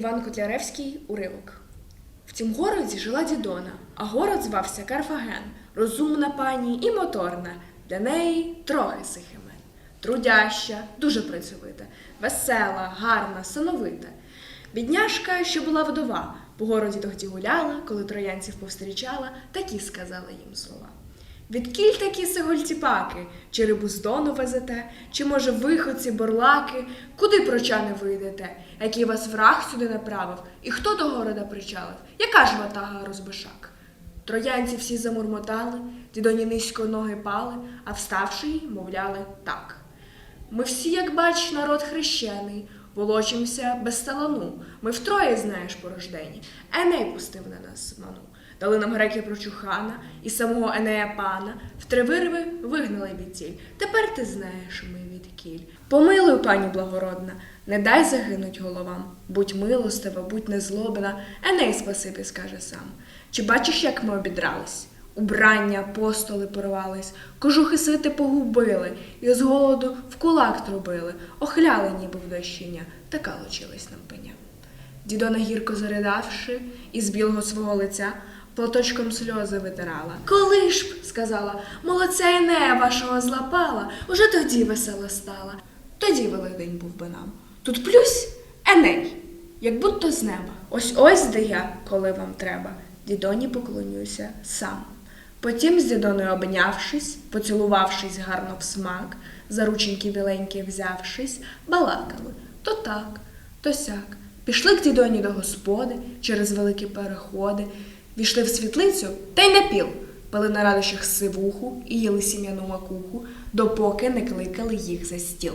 Іван Котляревський уривок. В тім городі жила дідона, а город звався Карфаген. Розумна пані і моторна, для неї трохи сих імен. Трудяща, дуже працьовита, весела, гарна, сановита. Бідняшка, що була вдова, по городі тоді гуляла, коли троянців повстрічала, такі сказала їм слова. Відкіль такі сегольтіпаки, чи рибу з везете, чи, може, виходці, борлаки, куди прочани вийдете, який вас враг сюди направив, і хто до города причалив, яка ж ватага розбишак? Троянці всі замурмотали, дідоні низько ноги пали, а вставши й мовляли так. Ми всі, як бач, народ хрещений, волочимся без талану. Ми втроє, знаєш, порождені. Еней пустив на нас ману. Дали нам греки прочухана і самого Енея пана, в три вирви вигнали від тіль. Тепер ти знаєш ми від кіль. Помилуй, пані благородна, не дай загинуть головам. Будь милостива, будь незлобна, Еней спасибі скаже сам. Чи бачиш, як ми обідрались? Убрання, постоли порвались, кожухи свити погубили, і з голоду в кулак трубили, охляли ніби в дощиня, та калочились нам пеня. Дідона гірко заридавши, із білого свого лиця платочком сльози витирала. Коли ж б, сказала, молодця Енея вашого злапала, уже тоді весела стала. Тоді великдень був би нам. Тут плюсь Еней, як будто з неба. Ось ось де я, коли вам треба. Дідоні поклонюся сам. Потім з дідоною обнявшись, поцілувавшись гарно в смак, за рученьки біленькі взявшись, балакали то так, то сяк. Пішли к дідоні до господи через великі переходи, війшли в світлицю та й на піл. Пили на радощах сивуху і їли сім'яну макуху, допоки не кликали їх за стіл.